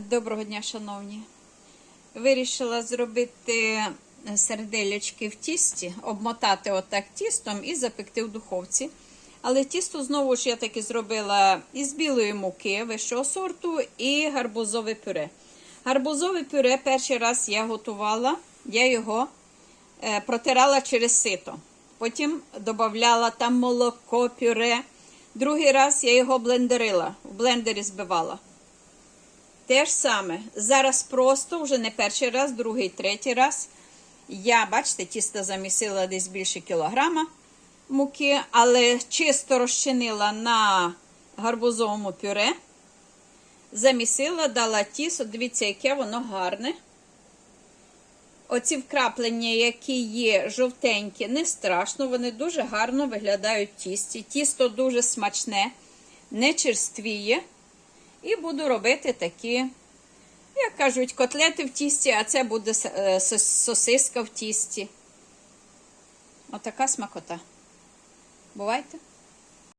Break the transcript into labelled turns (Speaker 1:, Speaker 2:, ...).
Speaker 1: Доброго дня, шановні. Вирішила зробити серделечки в тісті, обмотати отак тістом і запекти в духовці. Але тісто знову ж я таки зробила із білої муки вищого сорту і гарбузове пюре. Гарбузове пюре перший раз я готувала, я його е, протирала через сито. Потім додавала там молоко, пюре. Другий раз я його блендерила, в блендері збивала. Те ж саме. Зараз просто, вже не перший раз, другий, третій раз. Я, бачите, тісто замісила десь більше кілограма муки, але чисто розчинила на гарбузовому пюре. Замісила, дала тісто. Дивіться, яке воно гарне. Оці вкраплення, які є жовтенькі, не страшно, вони дуже гарно виглядають тісті. Тісто дуже смачне, не черствіє. І буду робити такі, як кажуть, котлети в тісті, а це буде е, сосиска в тісті. Отака смакота. Бувайте!